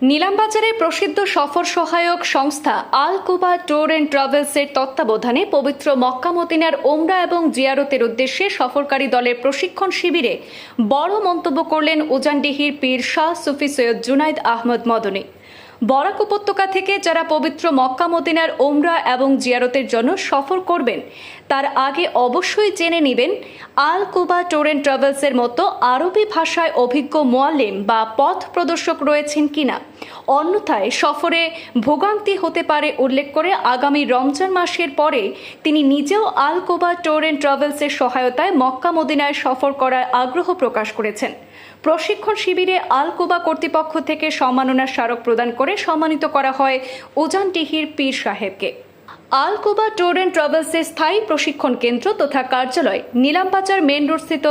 নিলামবাজারে প্রসিদ্ধ সফর সহায়ক সংস্থা আল কুবা ট্যুর অ্যান্ড ট্রাভেলসের তত্ত্বাবধানে পবিত্র মক্কা মদিনার ওমরা এবং জিয়ারতের উদ্দেশ্যে সফরকারী দলের প্রশিক্ষণ শিবিরে বড় মন্তব্য করলেন উজানডিহির পীর শাহ সুফি সৈয়দ জুনাইদ আহমদ মদনী। বরাক উপত্যকা থেকে যারা পবিত্র মক্কা, মদিনার ওমরা এবং জিয়ারতের জন্য সফর করবেন, তার আগে অবশ্যই জেনে নেবেন, আল কুবা ট্যুর অ্যান্ড ট্রাভেলসের মতো আরবি ভাষায় অভিজ্ঞ মোয়াল্লিম বা পথ প্রদর্শক রয়েছেন কিনা। অন্যথায় সফরে ভোগান্তি হতে পারে উল্লেখ করে আগামী রমজান মাসের পরে তিনি নিজেও আল কুবা ট্যুর অ্যান্ড ট্রাভেলসের সহায়তায় মক্কা, মদিনায় সফর করার আগ্রহ প্রকাশ করেছেন। প্রশিক্ষণ শিবিরে আলকোবা কর্তৃপক্ষ থেকে সম্মাননার স্মারক প্রদান করে সম্মানিত করা হয় ওজান টিহির পীর সাহেবকে। আল কুবা ট্যুর অ্যান্ড ট্রাভেলসের স্থায়ী প্রশিক্ষণ কেন্দ্র তথা কার্যালয় নিলামবাজার মেন রোডস্থিত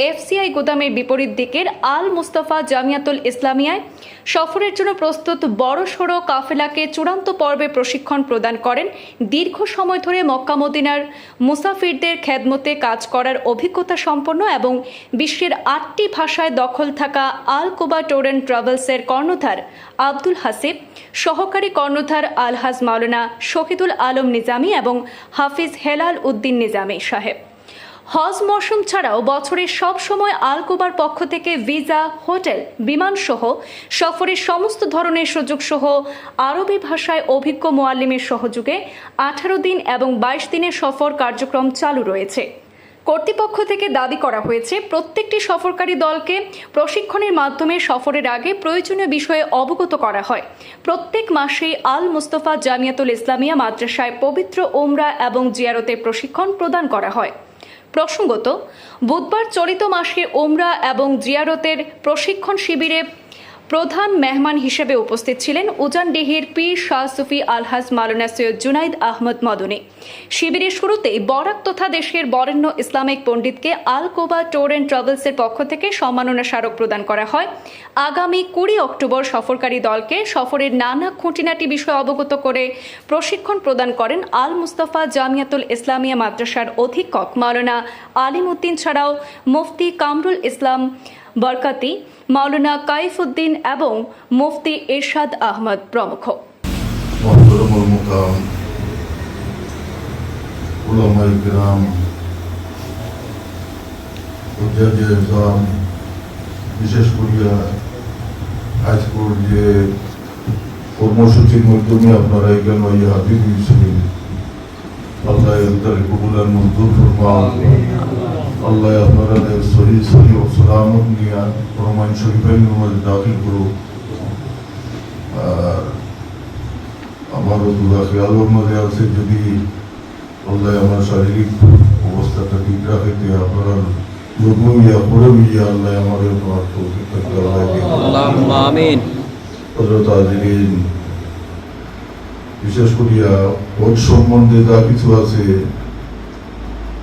এফসিআই গোদামের বিপরীত দিকের আল মুস্তাফা জামিয়াতুল ইসলামিয়ায় সফরের জন্য প্রস্তুত বড় সড়ো কাফেলাকে চূড়ান্ত পর্বে প্রশিক্ষণ প্রদান করেন দীর্ঘ সময় ধরে মক্কা মদিনার মুসাফিরদের খেদমতে কাজ করার অভিজ্ঞতা সম্পন্ন এবং বিশ্বের আটটি ভাষায় দখল থাকা আল কুবা ট্যুর অ্যান্ড ট্রাভেলসের কর্ণধার আব্দুল হাসিব, সহকারী কর্ণধার আলহাজ মাওলানা শহীদুল আলম নিজামী এবং হাফিজ হেলাল উদ্দিন নিজামি সাহেব। হজ মৌসুম ছাড়াও বছরের সব সময় আলকোবার পক্ষ থেকে ভিসা, হোটেল বিমান সহ সফরের সমস্ত ধরনের সুযোগ সহ আরবি ভাষায় অভিজ্ঞ মোয়াল্লিমের সহযোগে আঠারো দিন এবং বাইশ দিনের সফর কার্যক্রম চালু রয়েছে। কর্তৃপক্ষ থেকে দাবি করা হয়েছে, প্রত্যেকটি সফরকারী দলকে প্রশিক্ষণের মাধ্যমে সফরের আগে প্রয়োজনীয় বিষয়ে অবগত করা হয়। প্রত্যেক মাসেই আল মুস্তফা জামিয়াতুল ইসলামিয়া মাদ্রাসায় পবিত্র ওমরা এবং জিয়ারতের প্রশিক্ষণ প্রদান করা হয়। প্রসঙ্গত, বুধবার চলিত মাসে ওমরা এবং জিয়ারতের প্রশিক্ষণ শিবিরে প্রধান মেহমান হিসেবে উপস্থিত ছিলেন উজানডিহির পীর শাহ সুফি আলহাজ মালানা সৈয়দ জুনাইদ আহমদ মদনী। শিবিরের শুরুতেই বরাক তথা দেশের বরেণ্য ইসলামিক পণ্ডিতকে আল কোবা ট্যুর অ্যান্ড ট্রাভেলসের পক্ষ থেকে সম্মাননা স্মারক প্রদান করা হয়। আগামী কুড়ি অক্টোবর সফরকারী দলকে সফরের নানা খুঁটিনাটি বিষয়ে অবগত করে প্রশিক্ষণ প্রদান করেন আল মুস্তফা জামিয়াতুল ইসলামিয়া মাদ্রাসার অধীক্ষক আলিম উদ্দিন ছাড়াও মুফতি কামরুল ইসলাম বরকাতি, মাওলানা কাইফুদ্দিন এবং মুফতি এরশাদ আহমদ প্রমুখ। বিশেষ করিয়া যে কর্মসূচির মাধ্যমে আপনারা এখানে হাজির হয়েছিলেন अल्लाह अफर सही सही और सलामत लिया फरमान शरीफाइन में दाखिल करो আর আমারও দুরা খেয়ালের মধ্যে আছে যদি আল্লাহ আমার শারীরিক অবস্থাটা ঠিক রাখে তো আপনার লঘু ইয়া করে ইয়া আল্লাহ আমার তোমার তৌফিক থাকতে আল্লাহ আমিন হযরত আজিরিন বিশেষ করিয়া ওর সম্বন্ধে যা কিছু আছে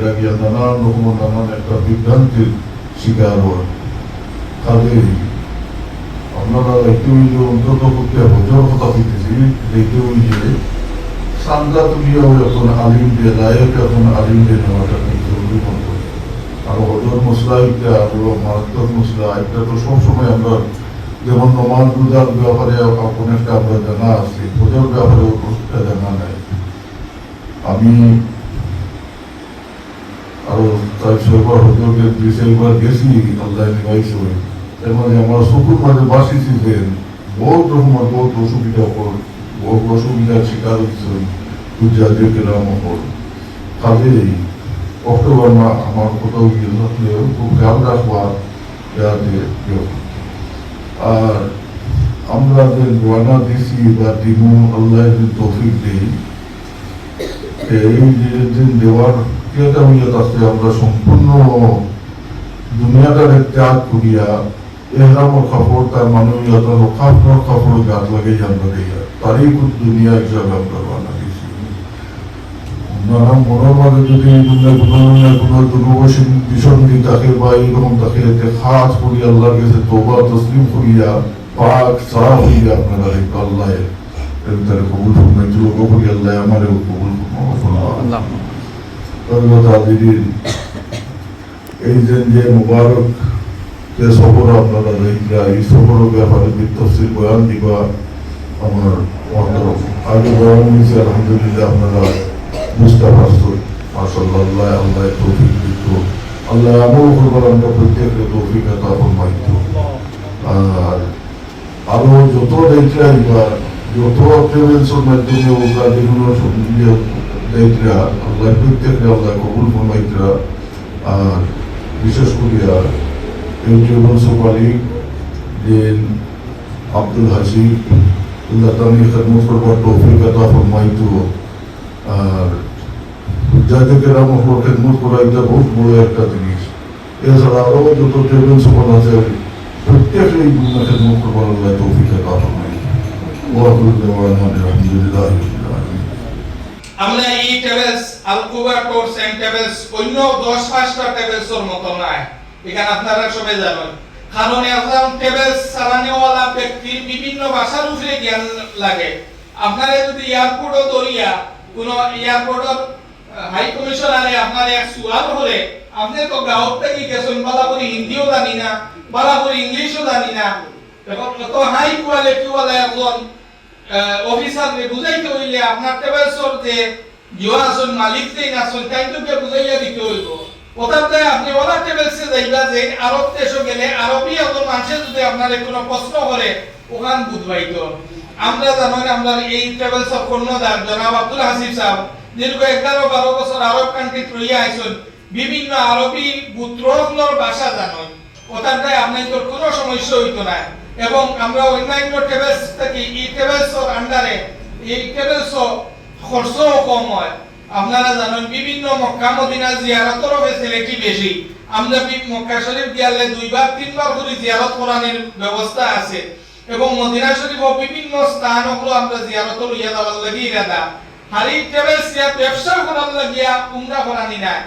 এরা নানান রকম নানান একটা বিভ্রান্তির শিকার হয় কাজেই আপনারা দেখতে যে অন্তত পক্ষে হজর কথা হইতেছি দেখতে ওই যে সান্দা তুলিয়াও এখন আলিম দিয়ে লায়ক এখন আলিম দিয়ে নেওয়াটা কিন্তু জরুরি আর হজর মশলা, একটা আরও মারাত্মক মশলা, একটা তো সবসময় আমরা যেমন নমাজ, রোজার ব্যাপারে অনেকটা আমরা জানা আছি পুজোর ব্যাপারে অনেকটা জানা নাই। আমি আরও চার ছয়বার হজরকে দুই চারবার গেছি আল্লাহ মাঝে আমার শুকুর মাঝে বাসি ছিলেন বহুত অসুবিধা পর বহুত অসুবিধার শিকার হয়েছে গুজরাটের অক্টোবর মা আমার কোথাও খুব খেয়াল রাখবার যাতে আর আমরা যে রোয়ানা দিছি বা যে দেওয়ার কেটা হইয়া আছে আমরা সম্পূর্ণ দুনিয়াটাকে ত্যাগ করিয়া এহরামর কাপড় তার মানবীয়ত কাপড় কাপড় গাত লাগে জান লাগে তারই কুত দুনিয়া হিসাবে আমরা বানা দিয়েছি নানা মনের মাঝে যদি দুনিয়া কোনো কোনো দুর্বশীল ভীষণ দিক থাকে বা এইরকম থাকে এতে খাস করি আল্লাহর কাছে তোবা তসলিম করিয়া, পাক সারা হইয়া আপনারা একটু আল্লাহ তার কবুল ফরমাই লোক করি আল্লাহ আমারও কবুল ধন্যবাদ আদিদিন এই যে যে যে সফর আপনারা দিবা আমার অন্তর আগে বয়ান হয়েছে আলহামদুলিল্লাহ আপনারা আমরা প্রত্যেককে তৌফিক আতা ফরমাইত আর আরও যত দেখরা এবার যত ট্রেভেলসের মাধ্যমে ওরা যেগুলো দেখরা আল্লাহ প্রত্যেককে আল্লাহ কবুল ফরমাইতরা আর বিশেষ করিয়া এই ট্রেভেলস মালিক যে আব্দুল হাসিব আল্লাহ তানি খেদমত করবার তৌফিক আতা ফরমাইতো আর যাদেরকে রামহর খেদমত করা এটা বহুত বড় একটা জিনিস এছাড়া আরও যত ট্রেভেলস আছে প্রত্যেকে এই গুণা খেদমত করবার আল্লাহ তৌফিক আতা ফরমাইতো ওয়াকুল দেওয়ান আলহামদুলিল্লাহ রাব্বিল আলামিন আমরা এই travels Alquba tours and travels অন্য দশ পাঁচটা ট্রাভেলসের মতো নয় এখানে আপনারা সবাই জানেন, কারণ একজন ট্রাভেলস চালানেওয়ালা ব্যক্তির বিভিন্ন ভাষার উপরে জ্ঞান লাগে। আপনারা যদি এয়ারপোর্টও দরিয়া, কোন এয়ারপোর্টর হাই কমিশনারে আপনার এক সুয়াল হলে, আপনি তো গাঁৱত থাকি গেছেন, বালা করে হিন্দিও জানি না, বালা করে ইংলিশও জানি না। তো হাই কোয়ালিটি ওয়ালা একজন অফিসারকে বুঝাইতে হইলে আপনার ট্রাভেলসর যে জিও আসন মালিক যে আসন তাইটুকে বুঝাইয়া দিতে হইব। ওটাতে আপনি ওলা ট্রাভেলসে যাইবা যে আরব দেশে গেলে আরবি একজন মানুষের যদি আপনার কোনো প্রশ্ন করে, ওখান বুঝবাইতো। আমরা জানেন আমরা এই ট্রাভেলসর কর্ণধার জনাব আব্দুল হাসিব সাহেব, দীর্ঘ এগারো বারো বছর আরব কান্ট্রি রইয়া আইসন বিভিন্ন আরবি গোত্রগুলোর ভাষা জানেন ওটাতে আপনাদের কোনো সমস্যা হইতো না। এবং আমরা অন্যান্য এই আন্ডারে ট্রাভেলস খরচও কম হয়। আপনারা জানেন, বিভিন্ন মক্কা মদিনা জিয়ারতের ফেসিলিটি বেশি। আমরা মক্কা শরীফ গিয়ালে দুইবার, তিনবার করে জিয়ারত করানোর ব্যবস্থা আছে। এবং মদিনা শরীফ বিভিন্ন স্থান হলো আমরা জিয়ারত লইয়া যাওয়ার লাগি ইরাদা। হারি ট্রাভেলস ব্যবসা করার লাগিয়া উমরা করানি নাই।